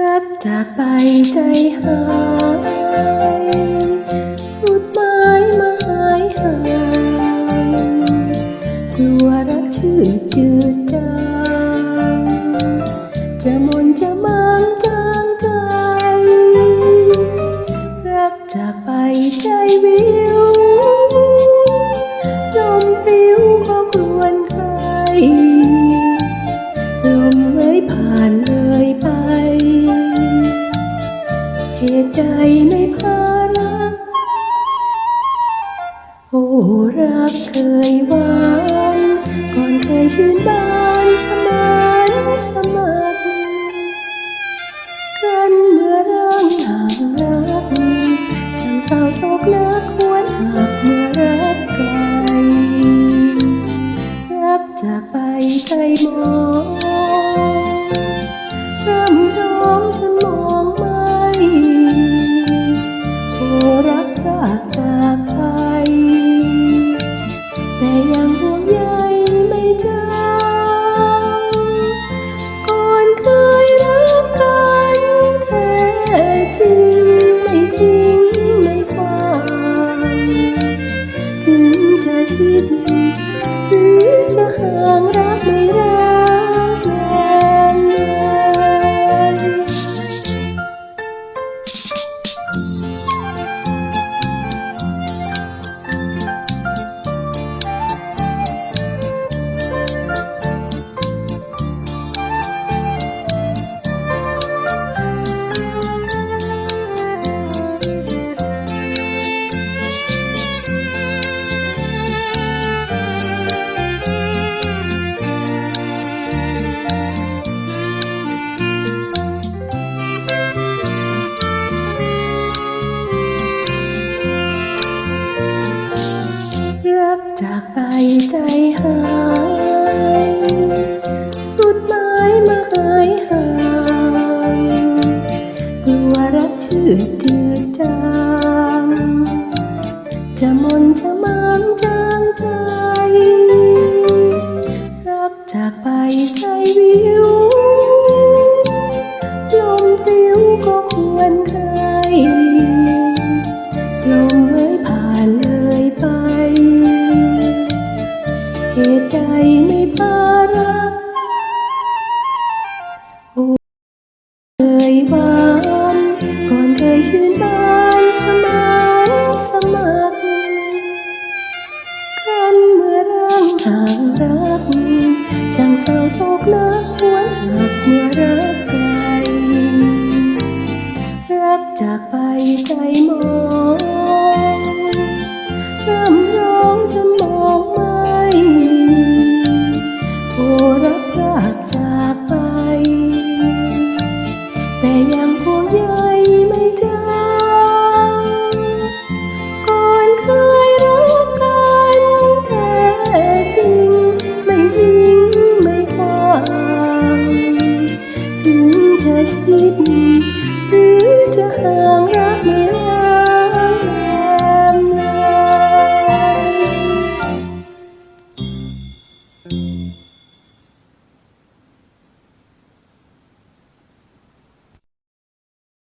รักจากไปใจหาย เหตุใดไม่พารัก โอ้รักเคยหวานก่อนเคยชื่นบานสมานสมัครกันเมื่อร่างห่างรักช่างเศร้าโศกนักควรหักเมื่อรักไกลรักจากไปใจมอง แต่ยังห่วงใยไม่จางก่อนเคยรักกันแท้จริงไม่ทิ้งไม่ควางถึงจะชิดหรือจะห่าง ใจหาย สุดหมายมาหายห่างกลัวรักชื่อจืดจางจะมนจะมางจางใจ รักจากไปใจวิวลมพลิ้วก็ควรใคร เหตุใดไม่พารักโอ้เคยหวานก่อนเคยชื่นบานสมานสมัครกันเมื่อร่างห่างรักช่างเศร้าโศกนักหวนหักเมื่อรักไกลรักจากไปใจมอง 天很